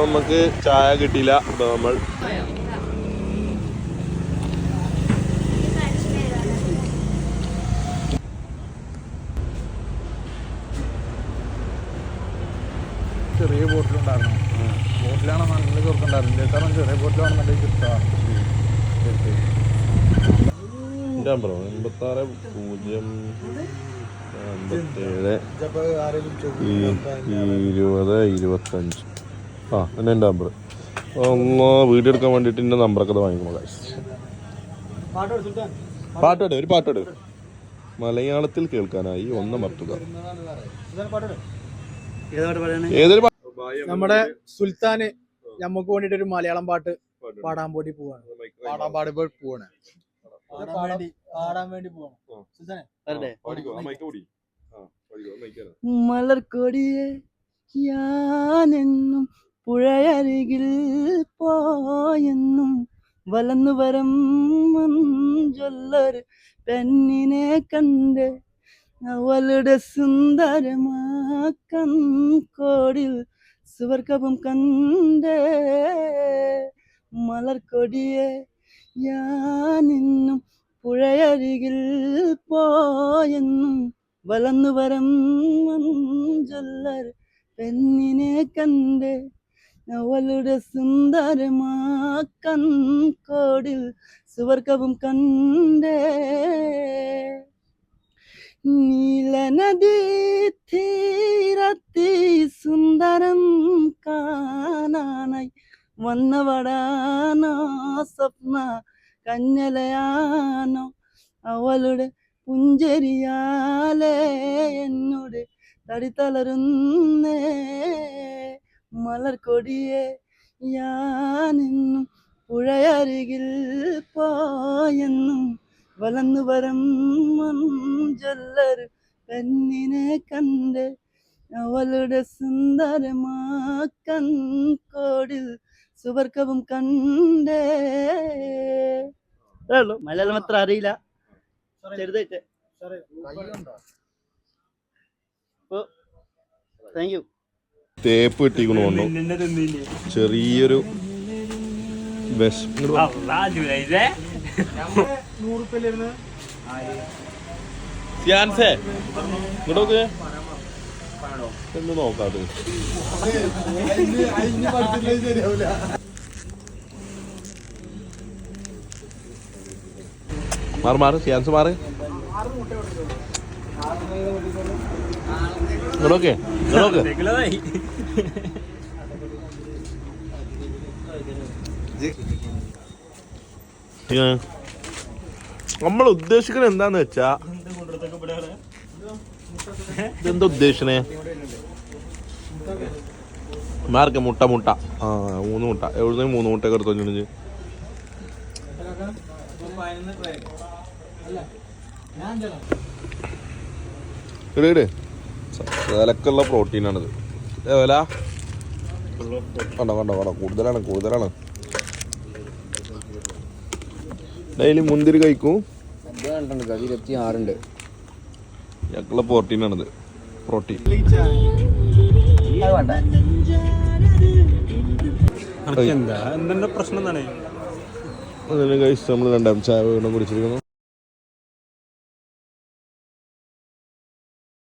അപ്പൊ നമുക്ക് ചായ കിട്ടിയില്ല അപ്പൊ നമ്മൾ ചെറിയ ബോട്ടിലുണ്ടായിരുന്നു. ബോട്ടിലാണ് നല്ല ചെറുക്കുണ്ടായിരുന്നു കാരണം ചെറിയ ബോട്ടിലാണെന്നുണ്ടെങ്കിൽ കിട്ടാം എന്റെ നമ്പറോ പൂജ്യം ഇരുപത് ഇരുപത്തഞ്ച്. ആ എന്നെ എന്റെ നമ്പർ ഒന്ന് വീഡിയോ എടുക്കാൻ വേണ്ടിയിട്ട് എന്റെ നമ്പറൊക്കെ വാങ്ങിക്കണം guys. പാട്ടോട് ഒരു പാട്ടോട്. മലയാളത്തിൽ കേൾക്കാനായി ഒന്ന് മർത്തുക ഏതൊരു നമ്മുടെ സുൽത്താന് നമുക്ക് വേണ്ടിട്ട് ഒരു മലയാളം പാട്ട് പാടാൻ പോയി പോവാണ്. പാടാൻ പാടി പോവാണ്. പാടാൻ വേണ്ടി പാടാൻ വേണ്ടി പോവാണ്. മലർക്കൊടിയെ ഞാനെന്നും പുഴയരികിൽ പോയെന്നും വലന്നു വരം മഞ്ചൊല്ലൊരു പെണ്ണിനെ കണ്ട് അവളുടെ സുന്ദരമാക്കൻ കോടിൽ സുവർഗവും കണ്ട് മലർക്കൊടിയെ ഞാനിന്നും പുഴയരികിൽ പോയെന്നും വലന്നു വരം മഞ്ചൊല്ലർ പെണ്ണിനെ കണ്ട് അവളുടെ സുന്ദരമാ കൺകോടിൽ സുവർഗവും കണ്ടേ. നീലനദി തീരത്തി സുന്ദരം കാണാനായി വന്നവടാനോ സ്വപ്ന കഞ്ഞലയാനോ അവളുടെ പുഞ്ചരിയാലേ എന്നോട് തടിത്തളരുന്നേ മലർക്കൊടിയെ ഞാനെന്നും പുഴയരികിൽ പോയെന്നും വളർന്നു വരം മഞ്ചൊല്ലൊരു പെണ്ണിനെ കണ്ട് അവളുടെ സുന്ദരമാക്കോടിൽ സുവർക്കവും കണ്ടേ. മലയാളം അത്ര അറിയില്ല. ചെറുതായിട്ട് താങ്ക് യു തേപ്പ് കിട്ടിക്കണു കൊണ്ടു ചെറിയൊരു വിശപ്പ്. ഇങ്ങോട്ട് എന്ന് നോക്കാതെ മാറ് മാറ് സിയാൻസ് മാറ്. നോക്ക് നോക്ക് നമ്മൾ ഉദ്ദേശിക്കുന്നത് എന്താന്ന് വെച്ചാ ഇതെന്താ ഉദ്ദേശിക്കണേ? മാർക്ക് മുട്ട മുട്ട. ആ മൂന്ന് മുട്ട. എവിടുന്ന് മൂന്ന് മുട്ടയൊക്കെ എടുത്തു ഇടേ ഇട് ഇട് വിലക്കുള്ള പ്രോട്ടീനാണിത്. വില? കണ്ടോ കണ്ടോ കണ്ടോ കൂടുതലാണ് കൂടുതലാണ്. ഡെയിലി മുന്തിരി കഴിക്കും. ഇരുപത്തി ആറുണ്ട് ഞക്കുള്ള പ്രോട്ടീനാണിത് പ്രോട്ടീൻ പ്രശ്നം എന്താണ്? നമ്മൾ രണ്ടാം ചായ വീണ്ടും കുടിച്ചിരിക്കുന്നു.